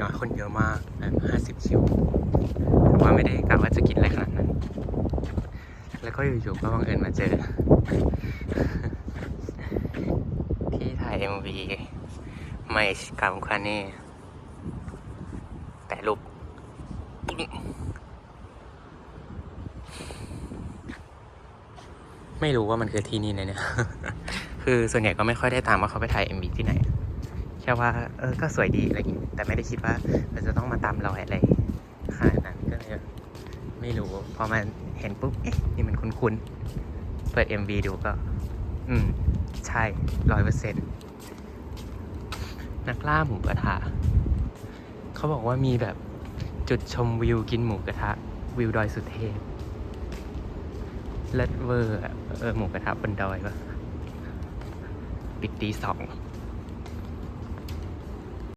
นอนคนเยอะมากแบบห้าสิบคิวแต่ว่าไม่ได้กะว่าจะกินอะไรขนาดนั้น แล้วก็อยู่ๆก็บังเอิญมาเจอ ที่ถ่าย MV ไม่กำคันนี่แต่รูปไม่รู้ว่ามันคือที่นี่เลยเนี่ย คือส่วนใหญ่ก็ไม่ค่อยได้ตามว่าเขาไปถ่าย MV ที่ไหน แค่ว่าเออก็สวยดีอะไรอย่างงี้แต่ไม่ได้คิดว่าเราจะต้องมาตามรอยอะไรขนาดนั้นก็เลยไม่รู้พอมาเห็นปุ๊บเอ๊ะนี่มันคุ้นๆเปิด MV ดูก็ อืม ใช่ร้อยเปอร์เซ็นต์นักล่าหมูกระทะเขาบอกว่ามีแบบจุดชมวิวกินหมูกระทะ วิวดอยสุเทพเลิศเวอร์เออหมูกระทะบนดอยปะปิดตีสอง